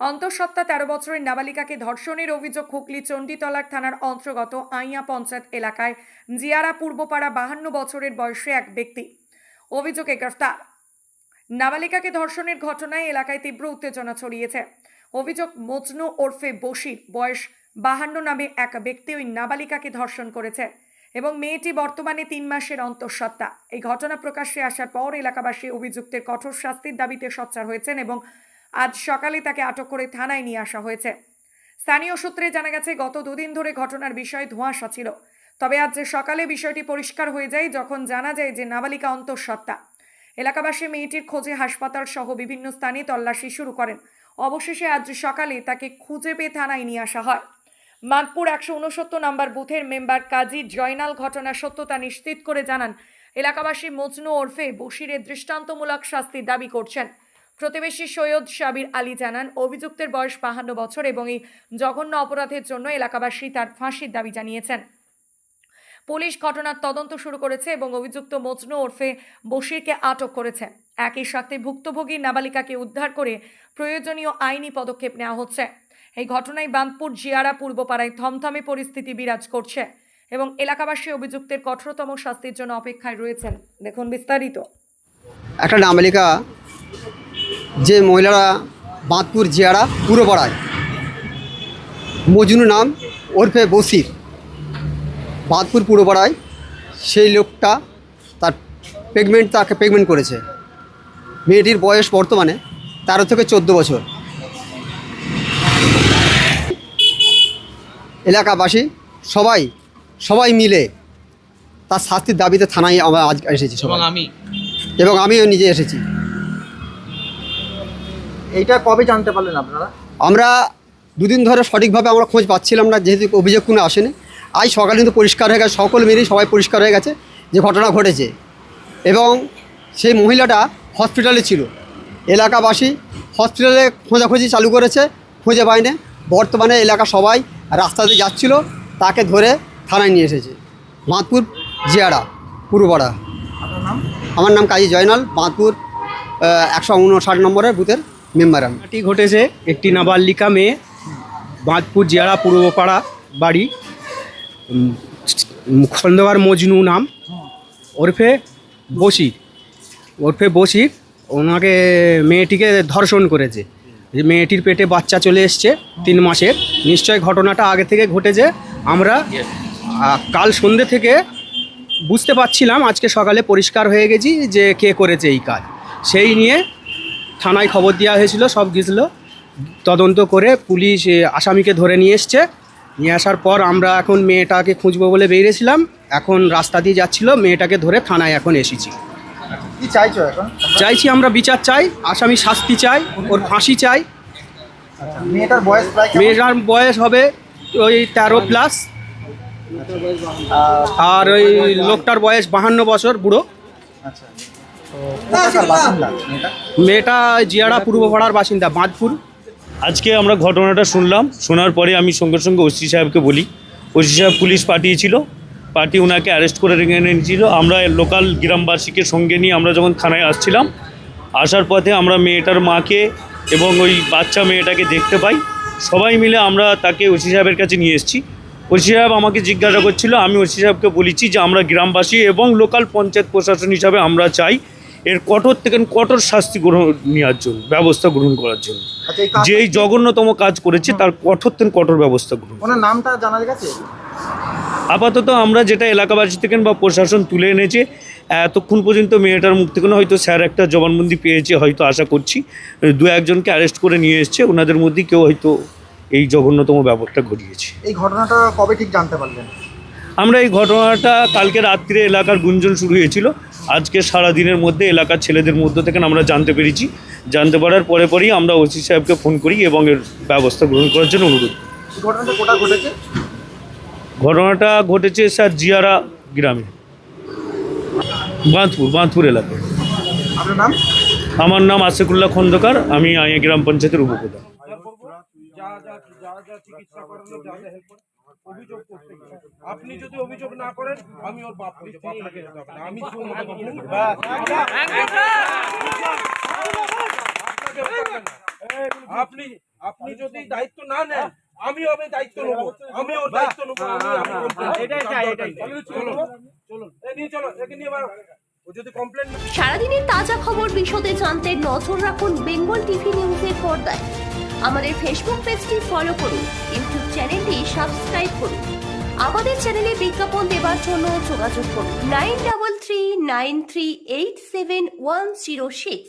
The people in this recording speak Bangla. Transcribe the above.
অন্তঃসত্ত্বা তেরো বছরের নাবালিকাকে ধর্ষণের অভিযোগ হুগলি চণ্ডীতলার থানার অন্তর্গত আইয়া পঞ্চায়েত এলাকায় জিয়ারা পূর্বপাড়া বাহান্ন বছরের বয়সে এক ব্যক্তি। অভিযোগে গ্রেফতার। নাবালিকাকে ধর্ষণের ঘটনায় এলাকায় তীব্র উত্তেজনা ছড়িয়েছে। অভিযোগ, মজনু ওরফে বশির বয়স বাহান্ন নামে এক ব্যক্তি ওই নাবালিকাকে ধর্ষণ করেছে এবং মেয়েটি বর্তমানে তিন মাসের অন্তঃসত্ত্বা। এই ঘটনা প্রকাশ্যে আসার পর এলাকাবাসী অভিযুক্তের কঠোর শাস্তির দাবিতে সোচ্চার হয়েছেন এবং আজ সকালে তাকে আটক করে থানায় নিয়ে আসা হয়েছে। স্থানীয় সূত্রে জানা গেছে, গত দুদিন ধরে ঘটনার বিষয়ে ধোঁয়াশা ছিল। তবে আজ যে সকালে বিষয়টি পরিষ্কার হয়ে যায়, যখন জানা যায় যে নাবালিকা অন্তঃসত্ত্বা। এলাকাবাসী মেয়েটির খোঁজে হাসপাতাল সহ বিভিন্ন স্থানে তল্লাশি শুরু করেন। অবশেষে আজ সকালে তাকে খুঁজে পেয়ে থানায় নিয়ে আসা হয়। মানপুর একশো উনসত্তর নম্বর বুথের মেম্বার কাজী জয়নাল ঘটনার সত্যতা নিশ্চিত করে জানান, এলাকাবাসী মজনু ওরফে বশিরের দৃষ্টান্তমূলক শাস্তির দাবি করছেন। প্রতিবেশী সৈয়দ সাবির আলী জানান, অভিযুক্তের বয়স বাহান্ন বছর এবং এই জঘন্য অপরাধের জন্য এলাকাবাসী তার ফাঁসির দাবি জানিয়েছেন। পুলিশ ঘটনার তদন্ত শুরু করেছে এবং অভিযুক্ত মজনু ওরফে বশিরকে আটক করেছে। একই সাথে ভুক্তভোগী নাবালিকাকে উদ্ধার করে প্রয়োজনীয় আইনি পদক্ষেপ নেওয়া হচ্ছে। এই ঘটনায় বাঁধপুর জিয়ারা পূর্বপাড়ায় থমথমে পরিস্থিতি বিরাজ করছে এবং এলাকাবাসী অভিযুক্তের কঠোরতম শাস্তির জন্য অপেক্ষায় রয়েছেন। দেখুন বিস্তারিত। একটা নাবালিকা যে মহিলারা বাঁধপুর জিয়ারা পুরো পাড়ায় মজনু নাম ওরফে বসির। বাঁধপুর পুরো পাড়ায় সেই লোকটা তার পেগমেন্ট তাকে পেগমেন্ট করেছে। মেয়েটির বয়স বর্তমানে তেরো থেকে চোদ্দ বছর। এলাকাবাসী সবাই সবাই মিলে তার শাস্তির দাবিতে থানায় আমরা আজ এসেছি এবং সবাই আমি। এবং আমিও নিজে এসেছি। এইটা কবে জানতে পারলেন আপনারা? আমরা দুদিন ধরে সঠিকভাবে আমরা খোঁজ পাচ্ছিলাম না যেহেতু অভিযোগ কোনো আসেনি। আজ সকালে কিন্তু পরিষ্কার হয়ে গেছে সকল মিলেই সবাই পরিষ্কার হয়ে গেছে যে ঘটনা ঘটেছে। এবং সেই মহিলাটা হসপিটালে ছিল। এলাকাবাসী হসপিটালে খোঁজাখুঁজি চালু করেছে খুঁজে পায়নি। বর্তমানে এলাকা সবাই রাস্তা দিয়ে যাচ্ছিল তাকে ধরে থানায় নিয়ে এসেছে। বাঁধপুর জিয়ারা নাম? আমার নাম কাজী জয়নাল বাঁধপুর একশো উনষাট নম্বরের বুথের মেম্বার ঘটনাটি ঘটেছে একটি নাবালিকা মেয়ে বাঁধপুর জিয়ারা পূর্বপাড়া বাড়ি উম, খন্দকার মজনু নাম। ওরফে বসির ওরফে বসির ওনাকে মেয়েটিকে ধর্ষণ করেছে। যে মেয়েটির পেটে বাচ্চা চলে এসছে তিন মাসের। নিশ্চয় ঘটনাটা আগে থেকে ঘটেছে। আমরা কাল সন্ধ্যে থেকে বুঝতে পারছিলাম আজকে সকালে পরিষ্কার হয়ে গেছি যে কে করেছে এই কাজ। সেই নিয়ে থানায় খবর দেওয়া হয়েছিল সব গেছিল। তদন্ত করে পুলিশ আসামিকে ধরে নিয়ে এসছে। নিয়ে আসার পর আমরা এখন মেয়েটাকে খুঁজবো বলে বেরিয়েছিলাম। এখন রাস্তা দিয়ে যাচ্ছিল মেয়েটাকে ধরে থানায় এখন এসেছি। কি চাইছো এখন? চাইছি আমরা বিচার চাই আসামি শাস্তি চাই ওর ফাঁসি চাই। আচ্ছা, মেয়েটার বয়স মেয়েটার বয়স হবে ওই তেরো প্লাস। আর ওই লোকটার বয়স বাহান্ন বছর বুড়ো। আচ্ছা। মেয়েটা জিয়াড়া পূর্বপাড়ার বাসিন্দা, বাঁধপুর। আজকে আমরা ঘটনাটা শুনলাম, শোনার পরে আমি সঙ্গে সঙ্গে ওসি সাহেবকে বলি। ওসি সাহেব পুলিশ পাঠিয়েছিল, পার্টি ওনাকে অ্যারেস্ট করে রেখে এনেছিল। আমরা লোকাল গ্রামবাসীকে সঙ্গে নিয়ে আমরা যখন থানায় আসছিলাম, আসার পথে আমরা মেয়েটার মাকে এবং ওই বাচ্চা মেয়েটাকে দেখতে পাই। সবাই মিলে আমরা তাকে ওসি সাহেবের কাছে নিয়ে এসেছি। ওসি সাহেব আমাকে জিজ্ঞাসা করছিল, আমি ওসি সাহেবকে বলেছি যে আমরা গ্রামবাসী এবং লোকাল পঞ্চায়েত প্রশাসন হিসাবে আমরা চাই এর কঠোর থেকে কঠোর শাস্তি গ্রহণ নেওয়ার জন্য ব্যবস্থা গ্রহণ করার জন্য। আচ্ছা এই কাজ যে এই জঘন্যতম কাজ করেছে তার কঠোর থেকে কঠোর ব্যবস্থা গ্রহণ। ওনার নামটা জানা গেছে আপাতত আমরা যেটা এলাকাবাসী থেকে বা প্রশাসন তুলে এনেছে এতক্ষণ পর্যন্ত মেয়েটার মুখ থেকে হয়তো স্যার একটা জবানবন্দি পেয়েছে হয়তো আশা করছি। দু একজনকে অ্যারেস্ট করে নিয়ে এসছে ওনাদের মধ্যে কেউ হয়তো এই জঘন্যতম ব্যাপারটা ঘটিয়েছে। এই ঘটনাটা কবে ঠিক জানতে পারলেন? আমরা এই ঘটনাটা কালকে রাত্রে এলাকার গুঞ্জন শুরু হয়েছিল। আজকে সারা দিনের মধ্যে এলাকার ছেলেদের মধ্যে থেকে আমরা জানতে পেরেছি। জানতে পারার পরে পরেই আমরা ওসি সাহেবকে ফোন করি এবং এর ব্যবস্থা গ্রহণ করার জন্য অনুরোধ। ঘটনাটা ঘটেছে? স্যার জিয়ারা গ্রামে। বাঁধপুর বাঁধপুর এলাকায়। আমার নাম আশিকুল্লাহ খন্দকার আমি আইয়া গ্রাম পঞ্চায়েতের উপপ্রধান। যা যা যা যা চিকিৎসা করানো যা যা হেল্প অভিযোগ করতে আপনি যদি অভিযোগ না করেন আমি ওর বাপ বাপটাকে। আমি। আপনি আপনি যদি দায়িত্ব না নেন আমি হবে দায়িত্ব নেব আমি ওর দায়িত্ব নেব আমি আমি এটাই চাই, এটাই চাই। চলুন চলুন এ নিয়ে চলো একে নিয়ে বার ও যদি কমপ্লেন সারাদিনের তাজা খবর বিশদে জানতে নজর রাখুন বেঙ্গল টিভি নিউজের পর্দায় আমাদের ফেসবুক পেজটি ফলো করুন ইউটিউব চ্যানেলটি সাবস্ক্রাইব করুন। আমাদের চ্যানেলে বিজ্ঞাপন দেওয়ার জন্য যোগাযোগ করুন। Nine double three nine three eight seven one zero six